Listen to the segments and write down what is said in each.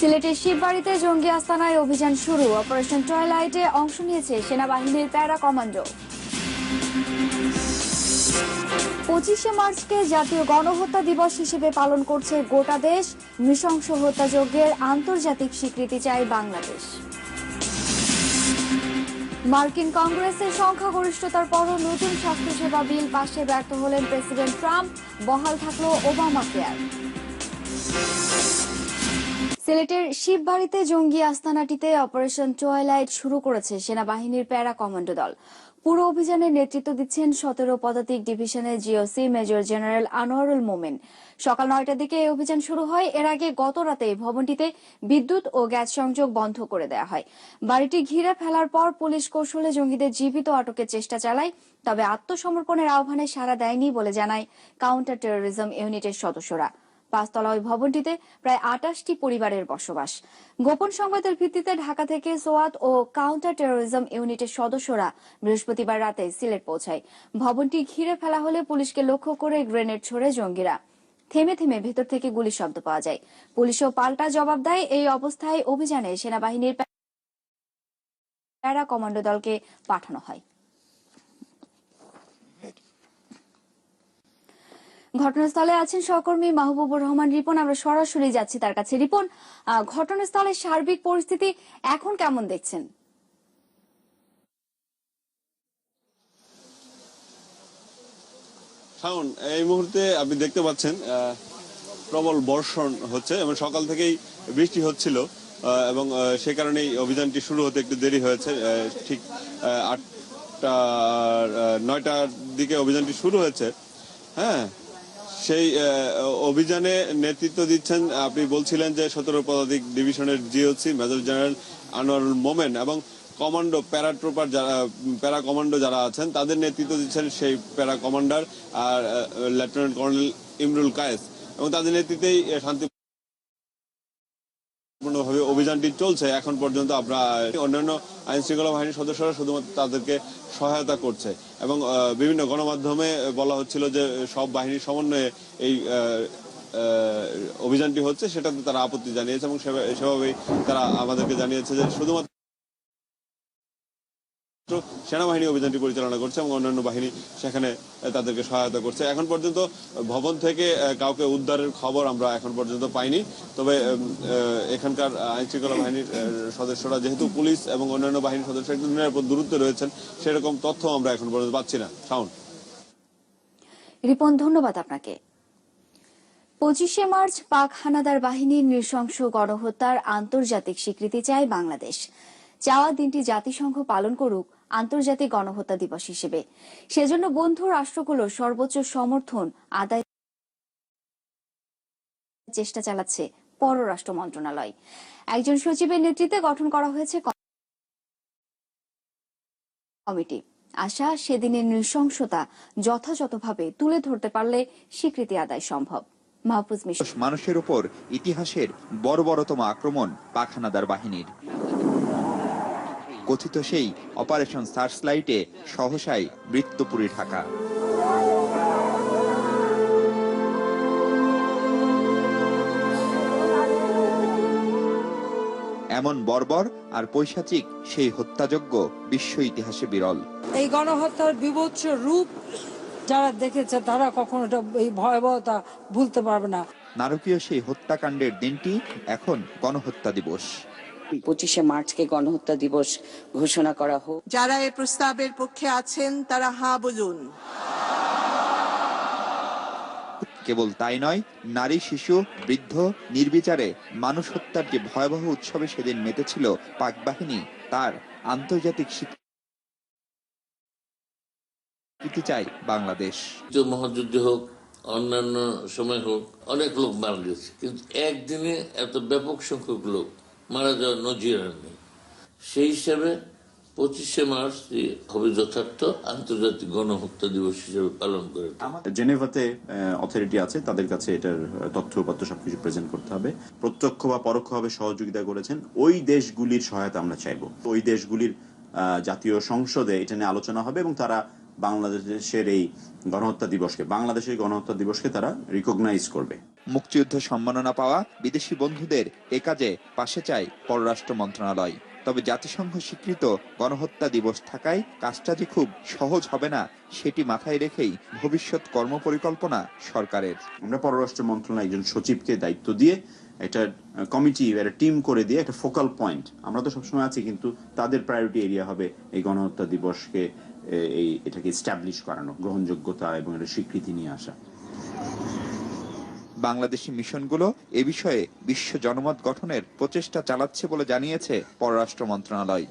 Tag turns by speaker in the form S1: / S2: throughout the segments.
S1: সিলেটের শিববাড়িতে জঙ্গি আস্তানায় অভিযান শুরু। অপারেশন টয়লাইটে অংশ নিয়েছে সেনাবাহিনীর প্যারা কমান্ডো। পঁচিশে মার্চকে জাতীয় গণহত্যা দিবস হিসেবে পালন করছে গোটা দেশ। নৃশংস হত্যাযজ্ঞের আন্তর্জাতিক স্বীকৃতি চায় বাংলাদেশ। মার্কিন কংগ্রেসের সংখ্যাগরিষ্ঠতার পরও নতুন স্বাস্থ্যসেবা বিল পাশে ব্যর্থ হলেন প্রেসিডেন্ট ট্রাম্প। বহাল থাকল ওবামা কেয়ার। সিলেটের শিববাড়িতে জঙ্গি আস্তানাটিতে অপারেশন টয়লাইট শুরু করেছে সেনাবাহিনীর প্যারা কমান্ডো দল। পুরো অভিযানে নেতৃত্ব দিচ্ছেন সতেরো পদাতিক ডিভিশনের GOC major general Anwarul Momen. সকাল নয়টার দিকে এই অভিযান শুরু হয়। এর আগে গত রাতে ভবনটিতে বিদ্যুৎ ও গ্যাস সংযোগ বন্ধ করে দেওয়া হয়। বাড়িটি ঘিরে ফেলার পর পুলিশ কৌশলে জঙ্গিদের জীবিত আটকের চেষ্টা চালায়, তবে আত্মসমর্পণের আহ্বানে সাড়া দেয়নি বলে জানায় কাউন্টার টেরোরিজম ইউনিটের সদস্যরা। পাঁচতলা ওই ভবনটিতে প্রায় আটাশটি পরিবারের বসবাস। গোপন সংবাদের ভিত্তিতে ঢাকা থেকে সোয়াত ও কাউন্টার টেরোরিজম ইউনিটের সদস্যরা বৃহস্পতিবার রাতে সিলেট পৌঁছায়। ভবনটি ঘিরে ফেলা হলে পুলিশকে লক্ষ্য করে গ্রেনেড ছোড়ে জঙ্গিরা। থেমে থেমে ভেতর থেকে গুলির শব্দ পাওয়া যায়। পুলিশও পাল্টা জবাব দেয় এই অবস্থায় অভিযানে সেনাবাহিনীর প্যারা কমান্ডো দলকে পাঠানো হয়। ঘটনাস্থলে আছেন সহকর্মী মাহবুবুর রহমান রিপন। আমরা সরাসরি যাচ্ছি তার কাছে। রিপন ঘটনাস্থলের সার্বিক পরিস্থিতি এখন কেমন দেখছেন?
S2: শাওন এই মুহূর্তে আপনি দেখতে পাচ্ছেন প্রবল বর্ষণ হচ্ছে এবং সকাল থেকেই বৃষ্টি হচ্ছিল এবং সে কারণেই অভিযানটি শুরু হতে একটু দেরি হয়েছে ঠিক আটটা নয়টার দিকে অভিযানটি শুরু হয়েছে। হ্যাঁ সেই অভিযানে নেতৃত্ব দিচ্ছেন, আপনি বলছিলেন যে সতেরো পদাতিক ডিভিশনের GOC, major general Anwarul Momen এবং কমান্ডো প্যারাট্রোপার যারা, প্যারা কমান্ডো যারা আছেন, তাদের নেতৃত্ব দিচ্ছেন সেই প্যারা কমান্ডার আর লেফটেন্যান্ট কর্নেল ইমরুল কায়েস এবং তাদের নেতৃত্বেই শান্তি সম্পূর্ণভাবে অভিযানটি চলছে। এখন পর্যন্ত আমরা অন্যান্য আইন শৃঙ্খলা বাহিনীর সদস্যরা শুধুমাত্র তাদেরকে সহায়তা করছে। এবং বিভিন্ন গণমাধ্যমে বলা হচ্ছিল যে সব বাহিনীর সমন্বয়ে এই অভিযানটি হচ্ছে। সেটাতে তারা আপত্তি জানিয়েছে এবং সেভাবে- সেভাবেই তারা আমাদেরকে জানিয়েছে যে শুধুমাত্র সেনাবাহিনী অভিযানটি পরিচালনা করছে এবং অন্যান্য বাহিনী সেখানে তাদেরকে সহায়তা করছে। এখন পর্যন্ত ভবন থেকে কাউকে উদ্ধারের খবর আমরা এখন পর্যন্ত পাইনি। তবে এখানকার আইন শৃঙ্খলা বাহিনীর সদস্যরা যেহেতু পুলিশ এবং অন্যান্য বাহিনীর সদস্য একটু নিরাপদ দূরত্বে রয়েছেন, সেরকম তথ্য আমরা এখন পর্যন্ত পাচ্ছি না। সাউন্ড
S1: রিপন, ধন্যবাদ আপনাকে। পঁচিশে মার্চ পাক হানাদার বাহিনীর নৃশংস গণহত্যার আন্তর্জাতিক স্বীকৃতি চায় বাংলাদেশ। চাওয়া দিনটি জাতিসংঘ পালন করুক আন্তর্জাতিক গণহত্যা দিবস হিসেবে। সেজন্য বন্ধু রাষ্ট্রগুলোর সর্বোচ্চ সমর্থন আদায় চেষ্টা চালাচ্ছে পররাষ্ট্র মন্ত্রণালয়। একজন সচিবের নেতৃত্বে গঠন করা হয়েছে কমিটি। আশা, সেদিনের নৃশংসতা যথাযথভাবে তুলে ধরতে পারলে স্বীকৃতি আদায় সম্ভব। মাহফুজ মিশন।
S3: মানুষের উপর ইতিহাসের বড় বর্বরতম আক্রমণ পাখানাদার বাহিনীর। কথিত সেই অপারেশন সার্চলাইটে সহসাই বৃত্তপুরী ঢাকা। এমন বর্বর আর পৈশাচিক সেই হত্যাযজ্ঞ বিশ্ব ইতিহাসে বিরল।
S4: এই গণহত্যার বিভৎস রূপ যারা দেখেছে তারা কখনো এই ভয়াবহতা ভুলতে পারবে না।
S3: নারকীয় সেই হত্যাকাণ্ডের দিনটি এখন গণহত্যা দিবস।
S5: পঁচিশে মার্চকে গণহত্যা দিবস ঘোষণা করা হোক।
S6: যারা এ প্রস্তাবের পক্ষে আছেন তারা হাঁ বলুন।
S3: কেবল তাই নয় নারী শিশু বৃদ্ধ নির্বিচারে মানুষ হত্যার যে ভয়াবহ উৎসবে সেদিন মেতেছিল পাক বাহিনী তার আন্তর্জাতিক স্বীকৃতি চায় বাংলাদেশ।
S7: মহাযুদ্ধ হোক অন্যান্য সময় হোক অনেক লোক মারা গেছে কিন্তু একদিনে এত ব্যাপক সংখ্যক লোক মারা যাওয়ার নজির আর নেই। সেই হিসাবে পঁচিশে মার্চ হবে যথার্থ আন্তর্জাতিক গণহত্যা দিবস হিসেবে পালন করে
S8: জেনেভাতে অথরিটি আছে, তাদের কাছে এটার তথ্য উপাত্ত সবকিছু প্রেজেন্ট করতে হবে। প্রত্যক্ষ বা পরোক্ষভাবে সহযোগিতা করেছেন ওই দেশগুলির সহায়তা আমরা চাইব। ওই দেশগুলির জাতীয় সংসদে এটা নিয়ে আলোচনা হবে এবং তারা বাংলাদেশের এই গণহত্যা দিবসকে, বাংলাদেশের গণহত্যা দিবসকে তারা রিকগনাইজ করবে।
S3: মুক্তিযুদ্ধ সম্মাননা পাওয়া বিদেশি বন্ধুদের এ কাজে পাশে চায় পররাষ্ট্র মন্ত্রণালয়। তবে জাতিসংঘ স্বীকৃত গণহত্যা দিবস থাকায় কাজটা যে খুব সহজ হবে না, সেটি মাথায় রেখেই ভবিষ্যৎ কর্মপরিকল্পনা সরকারের।
S8: আমরা পররাষ্ট্র মন্ত্রণালয় একজন সচিবকে দায়িত্ব দিয়ে একটা কমিটি, একটা টিম করে দিয়ে একটা ফোকাল পয়েন্ট, আমরা তো সবসময় আছি, কিন্তু তাদের প্রায়োরিটি এরিয়া হবে এই গণহত্যা দিবসকে এই এটাকে স্ট্যাবলিশ করানো, গ্রহণযোগ্যতা এবং এটা স্বীকৃতি নিয়ে আসা।
S3: বাংলাদেশি মিশনগুলো এ বিষয়ে বিশ্ব জনমত গঠনের প্রচেষ্টা চালাচ্ছে বলে জানিয়েছে পররাষ্ট্র মন্ত্রণালয়।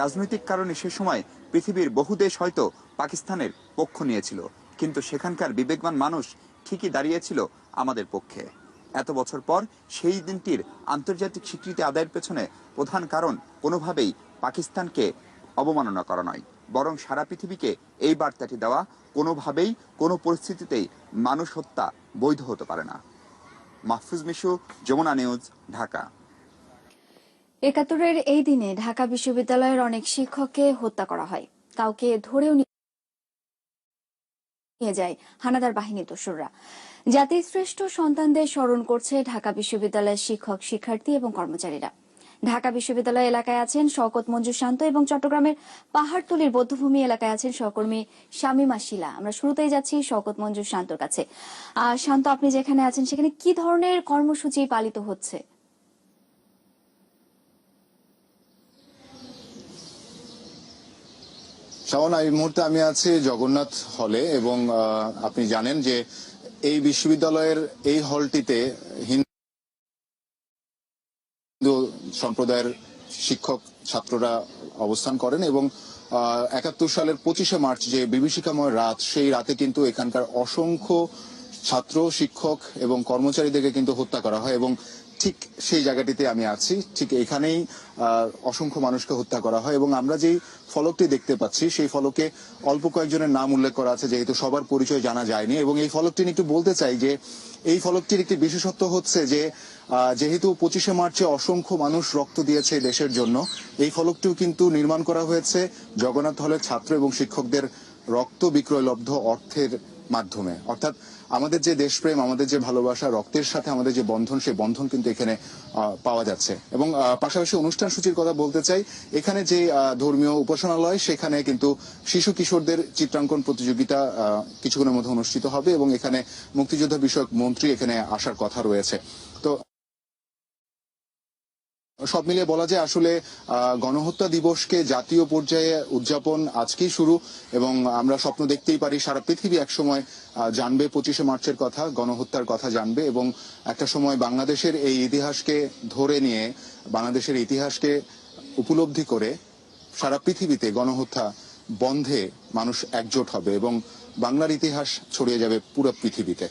S3: রাজনৈতিক কারণে সে সময় পৃথিবীর বহু দেশ হয়তো পাকিস্তানের পক্ষ নিয়েছিল, কিন্তু সেখানকার বিবেকবান মানুষ ঠিকই দাঁড়িয়েছিল আমাদের পক্ষে। এত বছর পর সেই দিনটির আন্তর্জাতিক স্বীকৃতি আদায়ের পেছনে প্রধান কারণ কোনোভাবেই পাকিস্তানকে অবমাননা করা নয়। বরং সারা পৃথিবীকে এই বার্তাটি দেওয়া কোনোভাবেই কোনো পরিস্থিতিতেই মানুষ হত্যা বৈধ হতে পারে না। মাহফুজ মিশু, যমুনা নিউজ, ঢাকা।
S1: একাত্তরের এই দিনে ঢাকা বিশ্ববিদ্যালয়ের অনেক শিক্ষককে হত্যা করা হয়। কাউকে ধরেও নিয়ে যায় হানাদার বাহিনী দস্যুররা জাতির শ্রেষ্ঠ সন্তানদের স্মরণ করছে ঢাকা বিশ্ববিদ্যালয়ের শিক্ষক, শিক্ষার্থী এবং কর্মচারীরা। ঢাকা বিশ্ববিদ্যালয় এলাকায় আছেন শওকত মঞ্জু শান্ত এবং চট্টগ্রামের পাহাড়তলির বধ্যভূমি এলাকায় আছেন সহকর্মী শামিমা শিলা। আমরা শুরুতেই যাচ্ছি শওকত মঞ্জু শান্তর কাছে। শান্ত, আপনি যেখানে আছেন সেখানে কি ধরনের কর্মসূচি পালিত হচ্ছে?
S9: শাওন, এই মুহূর্তে আমি আছি জগন্নাথ হলে এবং আপনি জানেন যে এই বিশ্ববিদ্যালয়ের এই হলটিতে সম্প্রদায়ের শিক্ষক ছাত্ররা অবস্থান করেন এবং একাত্তর সালের পঁচিশে মার্চ যে বিভীষিকাময় রাত, সেই রাতে কিন্তু এখানকার অসংখ্য ছাত্র, শিক্ষক এবং কর্মচারীদেরকে কিন্তু হত্যা করা হয় এবং ঠিক সেই জায়গাটিতে আমি আছি। ঠিক এখানেই অসংখ্য মানুষকে হত্যা করা হয় এবং আমরা যেই ফলকটি দেখতে পাচ্ছি, সেই ফলকে অল্প কয়েকজনের নাম উল্লেখ করা আছে, যেহেতু সবার পরিচয় জানা যায়নি এবং এই ফলকটি নিয়ে একটু বলতে চাই যে, এই ফলকটির একটি বিশেষত্ব হচ্ছে যে যেহেতু পঁচিশে মার্চে অসংখ্য মানুষ রক্ত দিয়েছে দেশের জন্য, এই ফলকটিও কিন্তু নির্মাণ করা হয়েছে জগন্নাথ হলের ছাত্র এবং শিক্ষকদের রক্ত বিক্রয়লব্ধ অর্থের মাধ্যমে। অর্থাৎ আমাদের যে দেশপ্রেম, আমাদের যে ভালোবাসা, রক্তের সাথে আমাদের যে বন্ধন, সেই বন্ধন কিন্তু এখানে পাওয়া যাচ্ছে। এবং পাশাপাশি অনুষ্ঠান সূচির কথা বলতে চাই, এখানে যে ধর্মীয় উপাসনালয়, সেখানে কিন্তু শিশু কিশোরদের চিত্রাঙ্কন প্রতিযোগিতা কিছুক্ষণের মধ্যে অনুষ্ঠিত হবে এবং এখানে মুক্তিযোদ্ধা বিষয়ক মন্ত্রী এখানে আসার কথা রয়েছে। সব মিলিয়ে বলা যায় আসলে গণহত্যা দিবসকে জাতীয় পর্যায়ে উদযাপন আজকেই শুরু এবং আমরা স্বপ্ন দেখতেই পারি সারা পৃথিবী একসময় জানবে, পঁচিশে মার্চের কথা, গণহত্যার কথা জানবে এবং একটা সময় বাংলাদেশের এই ইতিহাসকে ধরে নিয়ে, বাংলাদেশের ইতিহাসকে উপলব্ধি করে সারা পৃথিবীতে গণহত্যা বন্ধে মানুষ একজোট হবে এবং বাংলার ইতিহাস ছড়িয়ে যাবে পুরো পৃথিবীতে।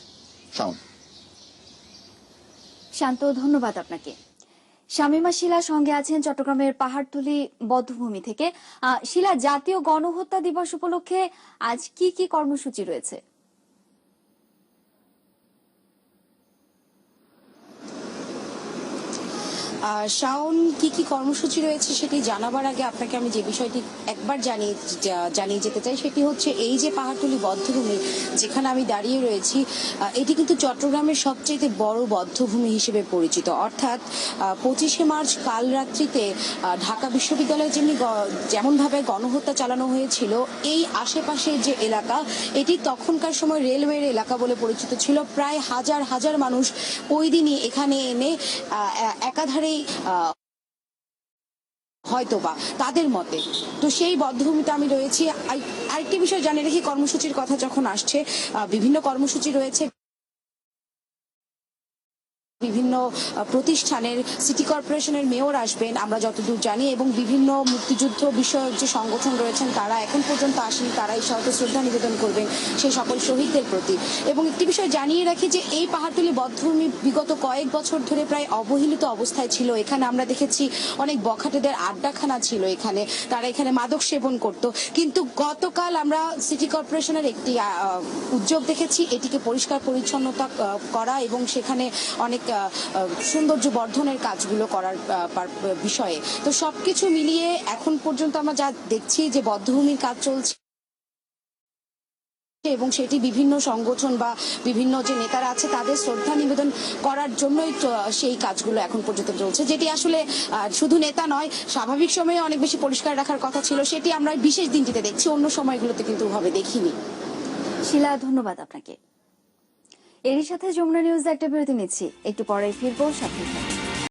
S1: শান্ত, ধন্যবাদ আপনাকে। শামিমা শিলা সঙ্গে আছেন চট্টগ্রামের পাহাড়তলি বধ্যভূমি থেকে। শিলা, জাতীয় গণহত্যা দিবস উপলক্ষে আজ কি কি কর্মসূচি রয়েছে?
S5: শাওন কি কি কর্মসূচি রয়েছে সেটি জানাবার আগে আপনাকে আমি যে বিষয়টি একবার জানিয়ে জানিয়ে যেতে চাই সেটি হচ্ছে এই যে পাহাড়তলি বদ্ধভূমি যেখানে আমি দাঁড়িয়ে রয়েছি এটি কিন্তু চট্টগ্রামের সবচেয়ে বড় বদ্ধভূমি হিসেবে পরিচিত। অর্থাৎ পঁচিশে মার্চ কাল রাত্রিতে ঢাকা বিশ্ববিদ্যালয়ে যেমনি যেমনভাবে গণহত্যা চালানো হয়েছিল এই আশেপাশের যে এলাকা এটি তখনকার সময় রেলওয়ের এলাকা বলে পরিচিত ছিল। প্রায় হাজার হাজার মানুষ ওই দিনই এখানে এনে আহ, এ- হয়তো হয়তোবা তাদের মতে। তো সেই বদ্ধভূমিতে আমি রয়েছি। আর- আরেকটি বিষয় জানিয়ে রেখে, কর্মসূচির কথা যখন আসছে বিভিন্ন কর্মসূচি রয়েছে। বিভিন্ন প্রতিষ্ঠানের সিটি কর্পোরেশনের মেয়র আসবেন, আমরা যতদূর জানি, এবং বিভিন্ন মুক্তিযুদ্ধ বিষয়ক যে সংগঠন রয়েছেন, তারা এখন পর্যন্ত আসেনি, তারা এই সহতে শ্রদ্ধা নিবেদন করবেন সেই সকল শহীদদের প্রতি। এবং একটি বিষয় জানিয়ে রাখি যে, এই পাহাড়তলি বদ্ধভূমি বিগত কয়েক বছর ধরে প্রায় অবহেলিত অবস্থায় ছিল। এখানে আমরা দেখেছি অনেক বখাটেদের আড্ডাখানা ছিল এখানে। তারা এখানে মাদক সেবন করত। কিন্তু গতকাল আমরা সিটি কর্পোরেশনের একটি উদ্যোগ দেখেছি। এটিকে পরিষ্কার পরিচ্ছন্নতা করা এবং সেখানে অনেক সৌন্দর্য বর্ধনের কাজগুলো করার বিষয়ে। তো সবকিছু মিলিয়ে এখন পর্যন্ত আমরা যা দেখছি যে বদ্ধভূমির কাজ চলছে এবং সেটি বিভিন্ন সংগঠন বা বিভিন্ন যে নেতারা আছে, তাদের শ্রদ্ধা নিবেদন করার জন্যই সেই কাজগুলো এখন পর্যন্ত চলছে। যেটি আসলে শুধু নেতা নয়, স্বাভাবিক সময়ে অনেক বেশি পরিষ্কার রাখার কথা ছিল, সেটি আমরা বিশেষ দিনটিতে দেখছি, অন্য সময়গুলোতে কিন্তু ওভাবে দেখিনি।
S1: শিলা, ধন্যবাদ আপনাকে। এরই সাথে যমুনা নিউজ একটা বিরতি নিচ্ছি একটু পরে ফিরবো সাথে।